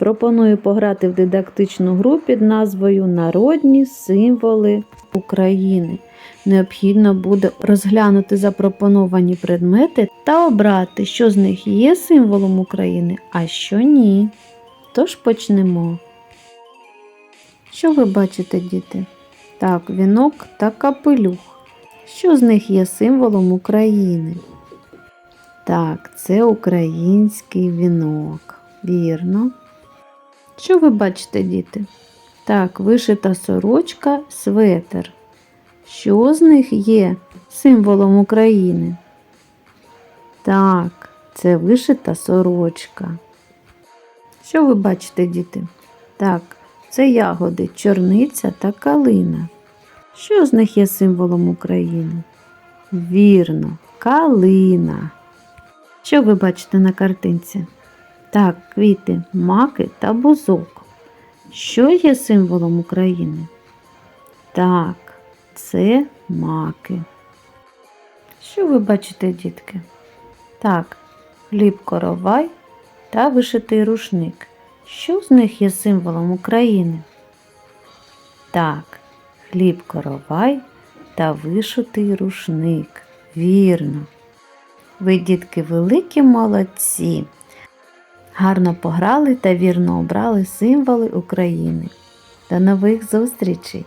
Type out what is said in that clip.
Пропоную пограти в дидактичну гру під назвою Народні символи України. Необхідно буде розглянути запропоновані предмети та обрати, що з них є символом України, а що ні. Тож почнемо. Що ви бачите, діти? Так, вінок та капелюх. Що з них є символом України? Так, це український вінок. Вірно. Що ви бачите, діти? Так, вишита сорочка, светер. Що з них є символом України? Так, це вишита сорочка. Що ви бачите, діти? Так, це ягоди, чорниця та калина. Що з них є символом України? Вірно, калина. Що ви бачите на картинці? Так, квіти, маки та бузок. Що є символом України? Так, це маки. Що ви бачите, дітки? Так, хліб коровай та вишитий рушник. Що з них є символом України? Так, хліб коровай та вишитий рушник. Вірно. Ви, дітки, великі молодці. Гарно пограли та вірно обрали символи України. До нових зустрічей!